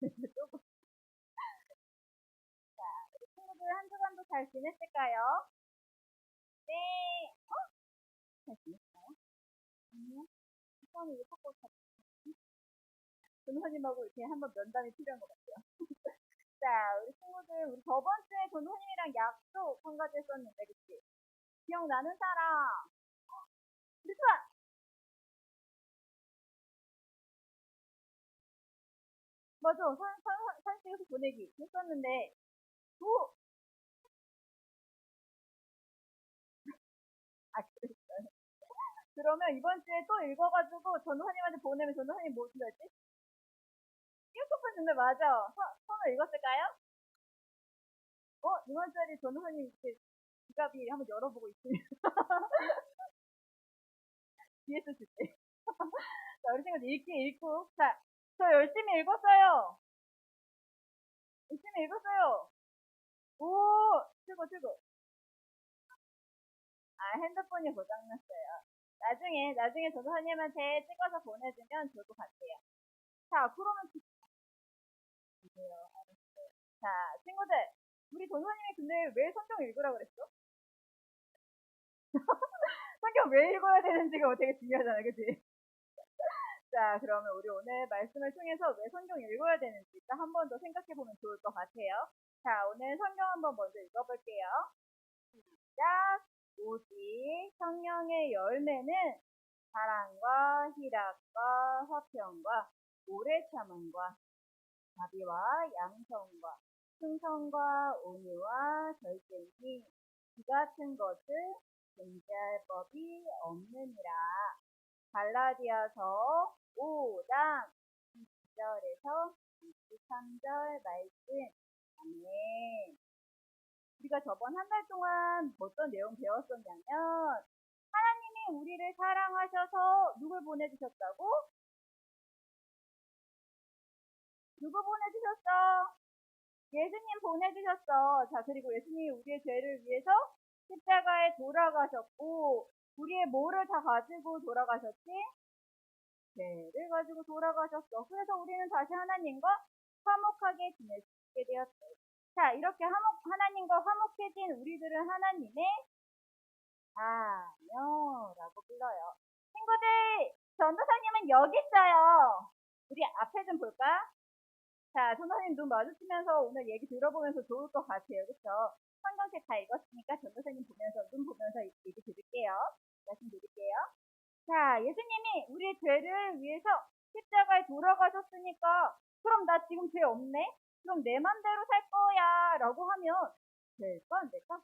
자, 우리 친구들 한 주간도 잘 지냈을까요? 네. 어? 잘 지냈어요? 아니요. 처음에 이거 섞고 전호님하고 이렇게 한번 면담이 필요한 것 같아요. 자, 우리 친구들, 우리 저번 주에 전호님이랑 약속 한 가지 했었는데, 그치? 기억나는 사람? 우리 좋아! 맞아, 선, 선, 선, 찍어서 보내기 했었는데, 오! 아, 그랬어요. 그러면 이번 주에 또 읽어가지고 전우사님한테 보내면 전우사님 뭐 준다지? 띄우커플 준대 맞아. 서, 선을 읽었을까요? 어? 이번 주에 전우사님 이렇게 지갑이 한번 열어보고 있으면 뒤에 쓰실 때. 자, 우리 친구들 읽기 읽고. 자, 저 열심히 읽었어요. 열심히 읽었어요. 오, 최고, 최고. 아, 핸드폰이 고장났어요. 나중에, 나중에 전도사님한테 찍어서 보내주면 좋을 것 같아요. 자. 알았어요. 자, 친구들. 우리 전도사님이 근데 왜 성경 읽으라고 그랬어? 성경 왜 읽어야 되는지가 되게 중요하잖아, 그치? 자, 그러면 우리 오늘 말씀을 통해서 왜 성경 읽어야 되는지 일단 한 번 더 생각해 보면 좋을 것 같아요. 자, 오늘 성경 한번 먼저 읽어볼게요. 시작! 오직 성령의 열매는 사랑과 희락과 화평과 오래 참음과 자비와 양성과 충성과 온유와 절제니 이 같은 것을 존재할 법이 없느니라. 갈라디아서 5장 2절에서 23절 말씀. 아멘. 우리가 저번 한 달 동안 어떤 내용 배웠었냐면 하나님이 우리를 사랑하셔서 누굴 보내주셨다고? 누구 보내주셨어? 예수님 보내주셨어. 자, 그리고 예수님이 우리의 죄를 위해서 십자가에 돌아가셨고, 우리의 뭐를 다 가지고 돌아가셨지? 죄를 가지고 돌아가셨어. 그래서 우리는 다시 하나님과 화목하게 지낼 수 있게 되었어요. 자, 이렇게 화목, 하나님과 화목해진 우리들은 하나님의 자녀라고 불러요. 친구들, 전도사님은 여기 있어요. 우리 앞에 좀 볼까? 자, 전도사님 눈 마주치면서 오늘 얘기 들어보면서 좋을 것 같아요. 그쵸? 성경책 다 읽었으니까 전도사님 보면서, 눈 보면서 얘기 드릴게요. 말씀 드릴게요. 자, 예수님이 우리의 죄를 위해서 십자가에 돌아가셨으니까, 그럼 나 지금 죄 없네? 그럼 내 맘대로 살 거야. 라고 하면, 될까, 안 될까?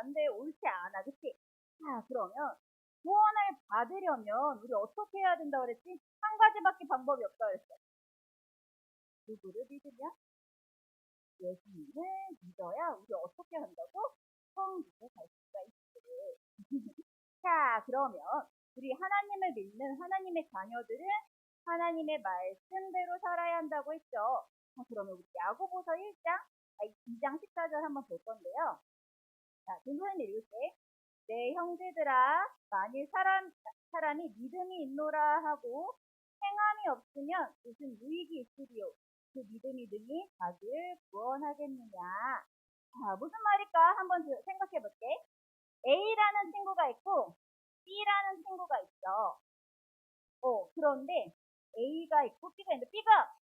안 돼, 옳지 않아. 그치? 자, 그러면, 구원을 받으려면, 우리 어떻게 해야 된다 그랬지? 한 가지밖에 방법이 없다 그랬어. 누구를 믿으냐? 예수님을 믿어야 우리 어떻게 한다고? 천국에 갈 수가 있거든. 자, 그러면 우리 하나님을 믿는 하나님의 자녀들은 하나님의 말씀대로 살아야 한다고 했죠. 자, 그러면 우리 야고보서 1장, 2장 14절 한번 볼 건데요. 자, 등소님 읽을게. 내 형제들아, 만일 사람, 사람이 믿음이 있노라 하고 행함이 없으면 무슨 유익이 있으리요. 그 믿음이 능히 자기를 구원하겠느냐. 자, 무슨 말일까? 한번 생각해 볼게. A라는 친구가 있고 B라는 친구가 있어. 어, 그런데 A가 있고 B가 있는데 B가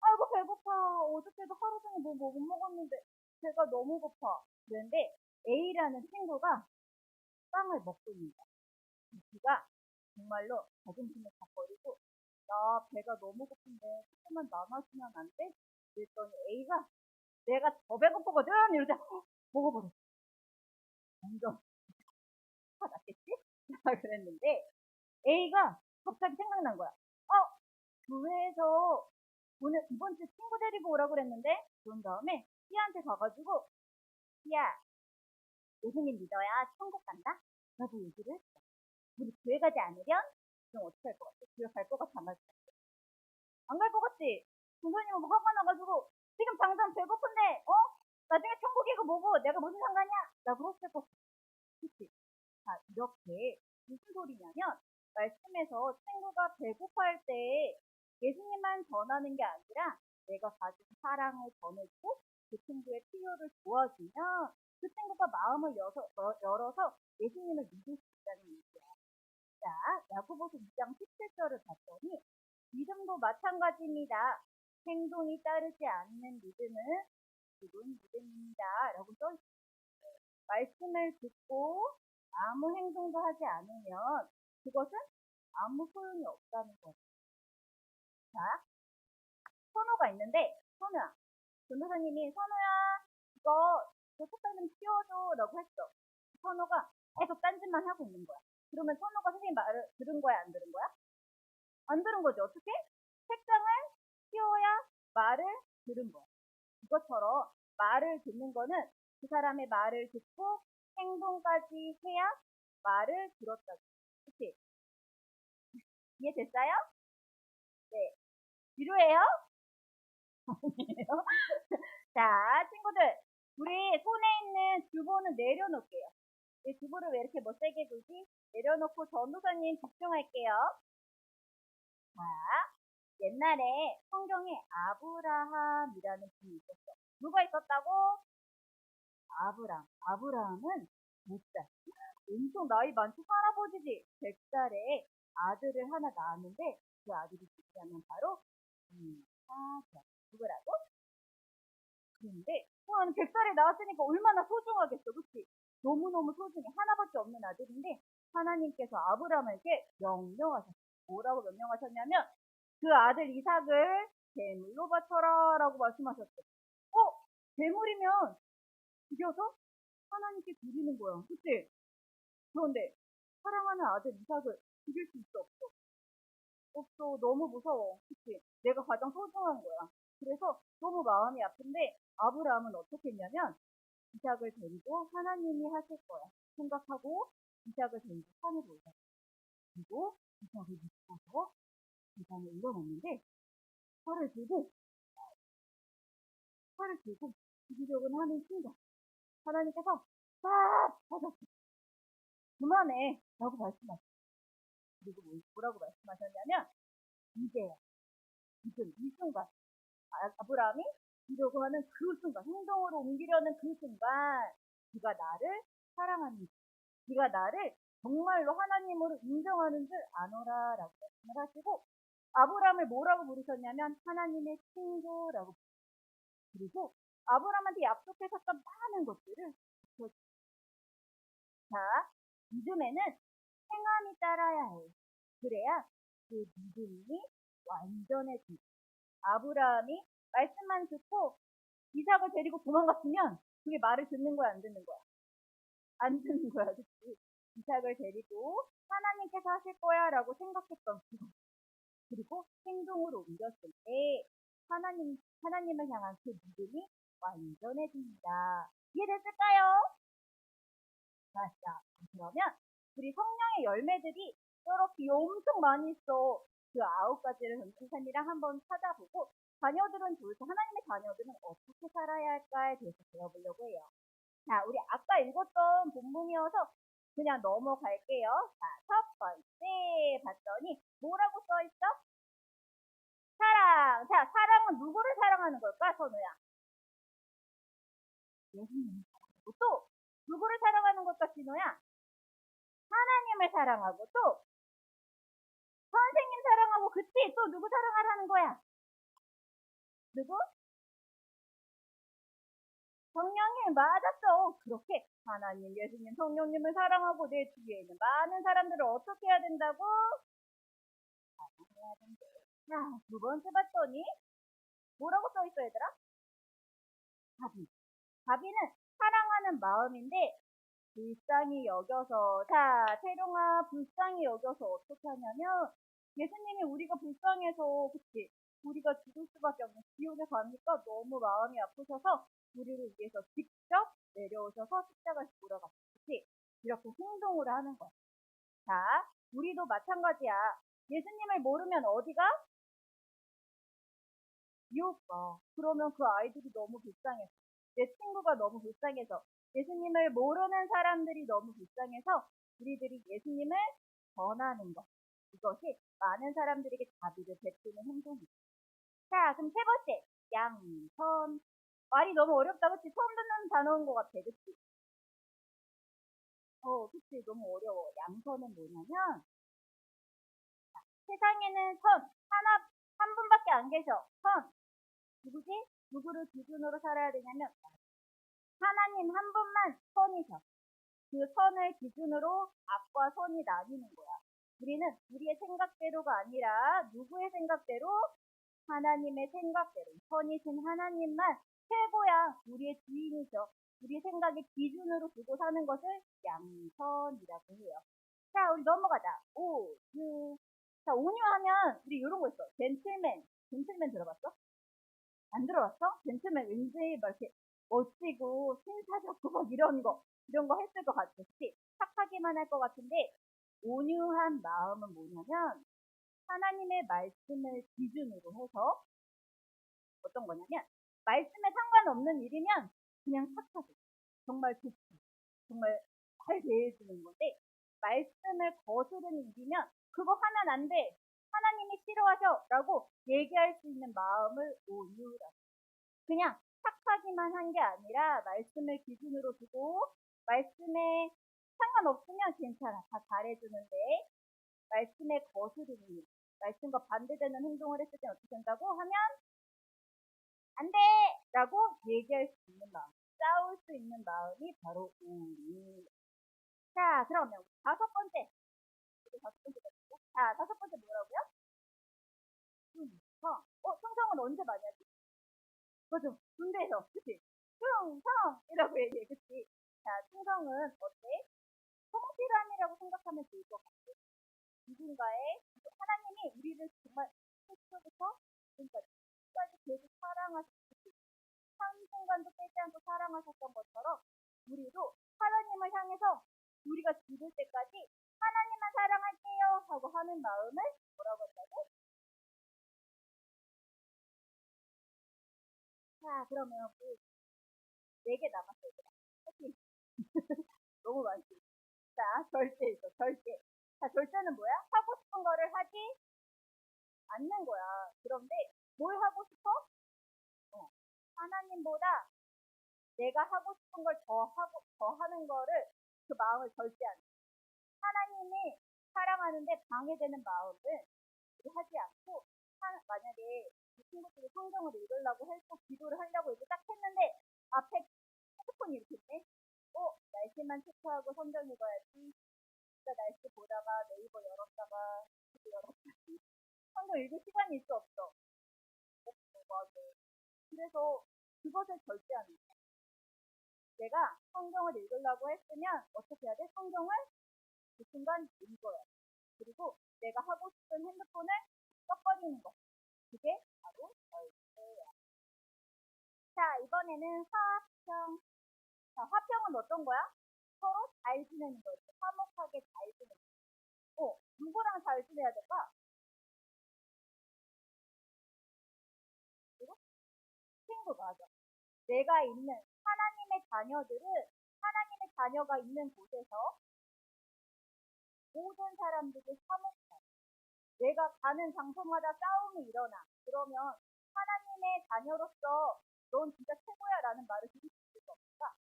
아이고 배고파. 어저께도 하루 종일 뭐못 먹었는데 배가 너무 고파. 그런데 A라는 친구가 빵을 먹고 있는 거야. B가 정말로 자존심을 다 버리고 나 배가 너무 고픈데 조금만 남아주면 안 돼? 그랬더니 A가 내가 더 배고프거든 이러자 먹어버렸어. 완전 화났겠지? 그랬는데 A가 갑자기 생각난 거야. 어 교회에서 오늘 이번 주 친구 데리고 오라고 그랬는데 그런 다음에 B한테 가가지고 야 예수님 믿어야 천국 간다? 나도 얘기를 했어. 우리 교회 가지 않으련 그럼 어떻게 할 것 같아? 교회 갈 것 같아? 안 갈 것 같아? 안 갈 것 같지? 선생님은 뭐 화가 나가지고 지금 당장 배고픈데 어? 나중에 천국이고 뭐고 내가 무슨 상관이야? 라고 했을 것 같아. 그치? 자 이렇게 무슨 소리냐면 말씀에서 친구가 배고파할 때 예수님만 전하는 게 아니라 내가 가진 사랑을 전해주고 그 친구의 필요를 도와주면 그 친구가 마음을 여서, 여- 열어서 예수님을 믿을 수 있다는 얘기야. 자, 야고보서 2장 17절을 봤더니 믿음도 마찬가지입니다. 행동이 따르지 않는 믿음은 죽은 믿음입니다. 라고 써있어요. 말씀을 듣고 아무 행동도 하지 않으면 그것은 아무 소용이 없다는 거예요. 자, 선호가 있는데, 선우야. 전도사님이, 선우야, 이거, 저 색깔 좀 씌워줘. 라고 했어. 선우가 계속 딴짓만 하고 있는 거야. 그러면 선우가 선생님 말을 들은 거야, 안 들은 거야? 안 들은 거지. 어떻게? 책장을 씌워야 말을 들은 거야. 이것처럼 말을 듣는 거는 그 사람의 말을 듣고 행동까지 해야 말을 들었다고. 그치? 이해됐어요? 네. 아니에요? 자, 친구들. 우리 손에 있는 주보는 내려놓을게요. 이 주보를 왜 이렇게 못 세게 두지? 내려놓고 전도사님 집중할게요. 자, 옛날에 성경에 아브라함이라는 분이 있었어. 누가 있었다고? 아브람. 아브라함은 100살. 엄청 나이 많죠? 할아버지지. 100살에 아들을 하나 낳았는데 그 아들이 누구냐면 바로 이삭이야. 누구라고? 그런데 어, 100살에 낳았으니까 얼마나 소중하겠어. 그치? 너무너무 소중해. 하나밖에 없는 아들인데 하나님께서 아브라함에게 명령하셨어. 뭐라고 명령하셨냐면 그 아들 이삭을 제물로 바쳐라 라고 말씀하셨어. 어? 제물이면 죽여서 하나님께 드리는 거야. 그치? 그런데 사랑하는 아들 이삭을 죽일 수 있어 없어? 없어. 너무 무서워. 그치? 내가 가장 소중한 거야. 그래서 너무 마음이 아픈데 아브라함은 어떻게 했냐면 이삭을 데리고 하나님이 하실 거야. 생각하고 이삭을 데리고 산으로 올라. 그리고 이삭을 믿고서 계단에 일어났는데 팔을 들고 팔을 들고 죽이려고 하는 순간 하나님께서 딱 하셨어. 그만해 라고 말씀하셨어. 그리고 뭐- 뭐라고 말씀하셨냐면 이제야 지금 이 순간 아- 아브라함이 이러고 하는 그 순간 행동으로 옮기려는 그 순간 네가 나를 사랑하는 네가 나를 정말로 하나님으로 인정하는 줄 아노라 라고 말씀을 하시고 아브라함을 뭐라고 부르셨냐면 하나님의 친구라고 부르셨어요. 그리고 아브라함한테 약속하셨던 많은 것들을. 자, 믿음에는 행함이 따라야 해. 그래야 그 믿음이 완전해집니다. 아브라함이 말씀만 듣고 이삭을 데리고 도망갔으면 그게 말을 듣는 거야, 안 듣는 거야? 안 듣는 거야, 그치? 이삭을 데리고 하나님께서 하실 거야 라고 생각했던 그거. 그리고 행동으로 옮겼을 때 하나님, 하나님을 향한 그 믿음이 완전해집니다. 이해됐을까요? 자, 자, 그러면 우리 성령의 열매들이 이렇게 엄청 많이 있어. 그 아홉 가지를 전도사님이랑 한번 찾아보고 자녀들은 도대체 하나님의 자녀들은 어떻게 살아야 할까에 대해서 배워보려고 해요. 자, 우리 아까 읽었던 본문이어서 그냥 넘어갈게요. 자, 첫 번째 봤더니 뭐라고 써 있어? 사랑. 자, 사랑은 누구를 사랑하는 걸까, 선우야? 또 누구를 사랑하는 걸까, 진호야? 하나님을 사랑하고 또 선생님 사랑하고 그치? 또 누구 사랑하라는 거야? 누구? 성령님 맞았어. 그렇게 하나님, 예수님, 성령님을 사랑하고 내 주위에 있는 많은 사람들을 어떻게 해야 된다고? 사랑해야 된대. 자, 두 번째 봤더니 뭐라고 써 있어 얘들아? 자비. 자비는 사랑하는 마음인데 불쌍히 여겨서 자 태룡아 불쌍히 여겨서 어떻게 하냐면 예수님이 우리가 불쌍해서 그치? 우리가 죽을 수밖에 없는 지옥에 가니까 너무 마음이 아프셔서 우리를 위해서 직접 내려오셔서 십자가에 그치? 이렇게 행동으로 하는 거야. 자 우리도 마찬가지야. 예수님을 모르면 어디가? 지옥 가. 그러면 그 아이들이 너무 불쌍해서 내 친구가 너무 불쌍해서 예수님을 모르는 사람들이 너무 불쌍해서 우리들이 예수님을 전하는 것. 이것이 많은 사람들에게 자비를 베푸는 행동이다. 자, 그럼 세 번째. 양선. 말이 너무 어렵다, 그치? 처음 듣는 단어인 것 같아, 그치? 어, 그치? 너무 어려워. 양선은 뭐냐면, 자, 세상에는 선, 하나, 한 분밖에 안 계셔. 선. 누구지? 누구를 기준으로 살아야 되냐면, 하나님 한 분만 선이셔. 그 선을 기준으로 앞과 선이 나뉘는 거야. 우리는 우리의 생각대로가 아니라 누구의 생각대로? 하나님의 생각대로. 선이신 하나님만 최고야. 우리의 주인이죠. 우리 생각의 기준으로 두고 사는 것을 양선이라고 해요. 자, 우리 넘어가자. 오, 유. 자, 온유 하면 우리 이런 거 있어. 젠틀맨. 젠틀맨 들어봤어? 안 들어봤어? 젠틀맨 왠지 막 이렇게 멋지고 신사적고 막 이런 거. 이런 거 했을 것 같지? 착하기만 할 것 같은데 온유한 마음은 뭐냐면 하나님의 말씀을 기준으로 해서 어떤 거냐면 말씀에 상관없는 일이면 그냥 착하고 정말 좋고 정말 잘 대해주는 건데 말씀을 거스르는 일이면 그거 하면 안 돼. 하나님이 싫어하셔 라고 얘기할 수 있는 마음을 온유라고 그냥 착하기만 한 게 아니라 말씀을 기준으로 두고 말씀에 상관없으면 괜찮아. 다 잘해주는데 말씀에 거스르는 일, 말씀과 반대되는 행동을 했을 때 어떻게 된다고 하면 안 돼! 라고 얘기할 수 있는 마음, 싸울 수 있는 마음이 바로 우리. 자, 그러면 다섯 번째. 다섯 번째 자, 다섯 번째 뭐라고요? 충성. 어, 충성은 언제 많이 하지? 맞아. 군대에서. 그치? 충성이라고 얘기해. 그치? 자, 충성은 어때? 성실함이라고 생각하면 좋을 것 같아. 누군가의, 하나님이 우리를 정말 최초부터 지금까지 끝까지 계속 사랑하셨고, 한 순간도 빼지 않고 사랑하셨던 것처럼, 우리도 하나님을 향해서 우리가 죽을 때까지 하나님만 사랑할게요 하고 하는 마음을 뭐라고 한다고? 자, 그러면 그, 네개 남았어요. 그치? 너무 많지. 자, 절대 있어, 절대. 자, 절대는 뭐야? 하고 싶은 거를 하지 않는 거야. 그런데 뭘 하고 싶어? 어, 하나님보다 내가 하고 싶은 걸 더 하고, 더 하는 거를 그 마음을 해. 하나님이 사랑하는데 방해되는 마음을 하지 않고, 하, 만약에 이 친구들이 성경을 읽으려고 했고, 기도를 하려고 이렇게 딱 했는데, 앞에 핸드폰이 이렇게 있네? 어, 날씨만 체크하고 성경 읽어야지. 진짜 날씨 보다가 네이버 열었다가 열었다가 성경 읽을 시간이 있어 없어? 없어, 맞아. 그래서 그것을 안 해. 내가 성경을 읽으려고 했으면 어떻게 해야 돼? 성경을 그 순간 읽어야 돼. 그리고 내가 하고 싶은 핸드폰을 꺼버리는 거. 그게 바로 절대야. 자, 이번에는 화평. 자, 화평은 어떤 거야? 서로 잘 지내는 거지. 화목하게 잘 지내는 거. 어, 누구랑 잘 지내야 될까? 그리고 친구 맞아. 내가 있는 하나님의 자녀들은 하나님의 자녀가 있는 곳에서 모든 사람들이 화목해. 내가 가는 장소마다 싸움이 일어나. 그러면 하나님의 자녀로서 넌 진짜 최고야 라는 말을 들을 수 없을까?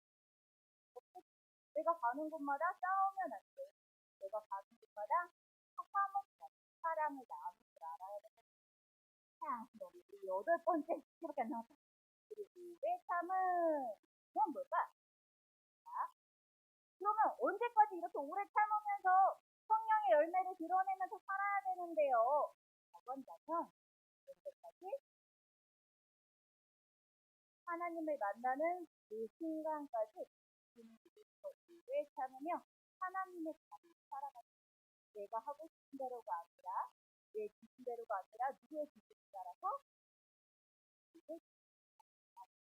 내가 가는 곳마다 싸우면 안 돼. 내가 가는 곳마다 화목해. 사랑을 나누는 줄 알아야 돼. 자, 그럼 우리 여덟 번째 이렇게 안 나왔다. 그리고 왜 참은 그건 뭘까? 자, 그러면 언제까지 이렇게 오래 참으면서 열매를 드러내면서 살아야 되는데요. 저건자면 언제까지? 하나님을 만나는 그 순간까지 왜 참으며 하나님의 삶을 살아가는 내가 하고 싶은 대로가 아니라 내 기준 대로가 아니라 누구의 기준에 따라서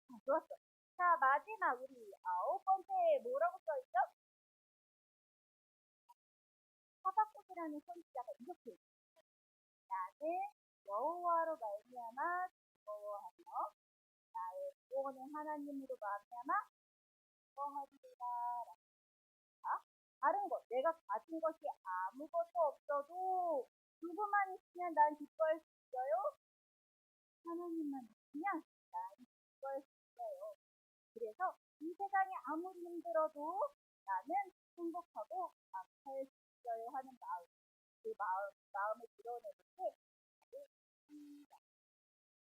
아, 좋았어. 자, 마지막 우리 아홉 번째 뭐라고 써있죠? 하박국이라는 선지자가 이렇게. 나는 여호와로 말미암아 즐거워하며 나의 구원의 하나님으로 말미암아 즐거워하리라. 자, 다른 것, 내가 가진 것이 아무것도 없어도 누구만 있으면 난 기뻐할 수 있어요? 하나님만 있으면 기뻐할 수 있어요. 그래서 이 세상이 아무리 힘들어도 나는 행복하고 감사할 수 있어요 하는 마음, 그 마음, 마음을 드러내는 게 바로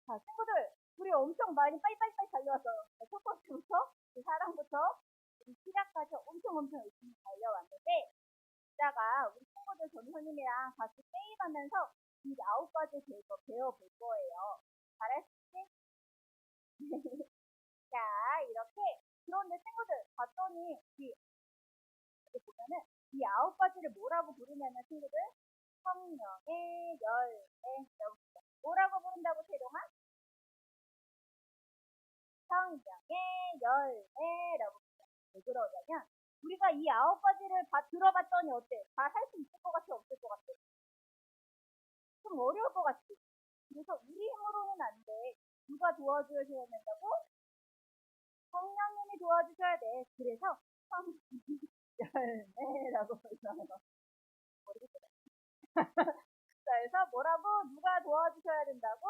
자, 친구들, 우리 엄청 많이 빨리빨리 달려왔어요. 첫 번째부터, 그 사랑부터, 우리 시작까지 엄청 엄청 열심히 달려왔는데, 이따가 우리 친구들 전선생님이랑 같이 게임하면서 이 아홉 가지 대해서 배워볼 거예요. 있지? 자, 이렇게. 그런데 친구들, 봤더니, 이, 보면은, 이 아홉 가지를 뭐라고 부르냐면, 친구들, 성령의 열매라고 부르죠. 뭐라고 부른다고, 태동아? 성령의 열매라고 부르죠. 왜 그러냐면, 우리가 이 아홉 가지를 다 들어봤더니 어때? 다 할 수 있을 것 같아, 없을 것 같아? 좀 어려울 것 같지? 그래서 우리 힘으로는 안 돼. 누가 도와줘야 된다고? 성령님이 도와주셔야 돼. 그래서 성령의 열매라고 불러요. 모르겠어요. 그래서 뭐라고? 누가 도와주셔야 된다고?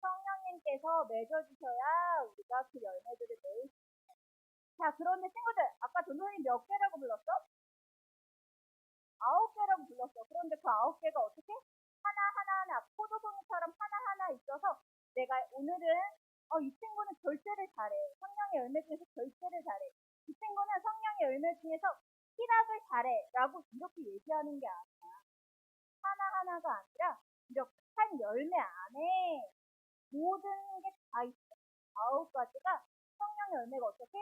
성령님께서 맺어주셔야 우리가 그 열매들을 맺을 수 있어요. 자, 그런데 친구들, 아까 전도사님 몇 개라고 불렀어? 아홉 개라고 불렀어. 그런데 그 아홉 개가 어떻게? 하나하나 포도송이처럼 하나하나 있어서 내가 오늘은 어, 이 친구는 절제를 잘해. 성령의 열매 중에서 절제를 잘해. 이 친구는 성령의 열매 중에서 희락을 잘해. 라고 이렇게 얘기하는 게 아니야. 하나하나가 아니라 이렇게 한 열매 안에 모든 게 다 있어. 아홉 가지가 성령의 열매가 어떻게?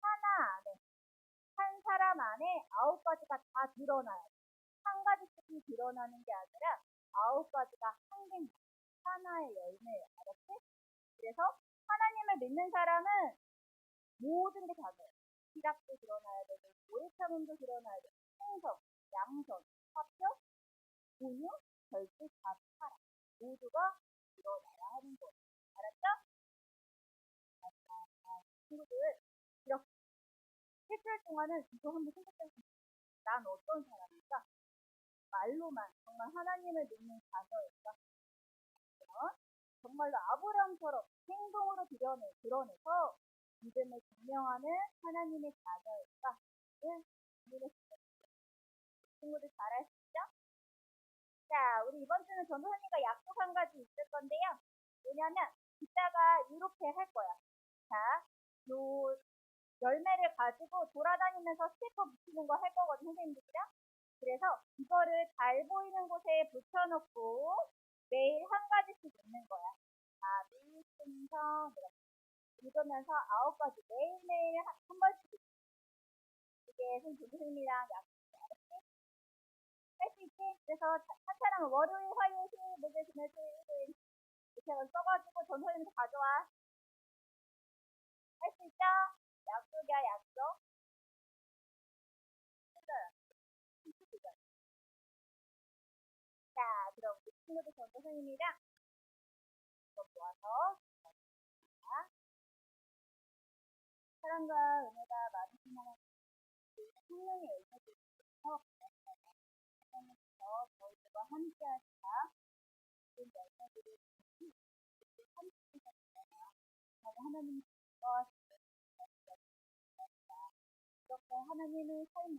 하나 안에. 한 사람 안에 아홉 가지가 다 드러나요. 한 가지씩이 드러나는 게 아니라 아홉 가지가 한 개, 하나의 열매예요. 알았지? 그래서 하나님을 믿는 사람은 모든 게 다 돼요. 희락도 드러나야 되고, 오래참음도 드러나야 되고, 양선, 화표, 분유, 절대 다 팔아. 모두가 드러나야 하는 거예요. 알았죠? 자, 친구들, 이렇게 일주일 동안은 이거 한번 생각해 보세요. 난 어떤 사람일까? 말로만 정말 하나님을 믿는 자녀일까? 정말로 아브라함처럼 행동으로 드러내, 드러내서 믿음을 증명하는 하나님의 자녀일까? 는 고민했어요. 친구들 잘할 수 있죠? 자, 우리 이번 주는 전도사님과 약속 한 가지 있을 건데요. 뭐냐면, 이따가 이렇게 할 거야. 자, 요 열매를 가지고 돌아다니면서 스티커 붙이는 거 할 거거든, 선생님들이랑. 그래서 이거를 잘 보이는 곳에 붙여놓고 매일 한 가지씩 읽는 거야. 답이, 순서, 이렇게. 읽으면서 아홉 가지 매일매일 한, 한 번씩 이게 선생님이랑 약속 알았지? 할수 있지? 그래서 한 사람은 월요일, 화요일, 수요일, 목요일, 금요일, 일요일 이렇게 써가지고 전선생님도 가져와. 할 수 있죠? 약속이야, 약속. 자, 그럼 우리 친구들 전도 선생님이랑 이거 모아서 자, 사랑과 은혜가 많으시면 성령의 열매를 주셔서 하나님께서 저희들과 함께 하시다 그 열매들을 함께 하시잖아요. 하나님이 기뻐하시는 이렇게 하나님의 삶을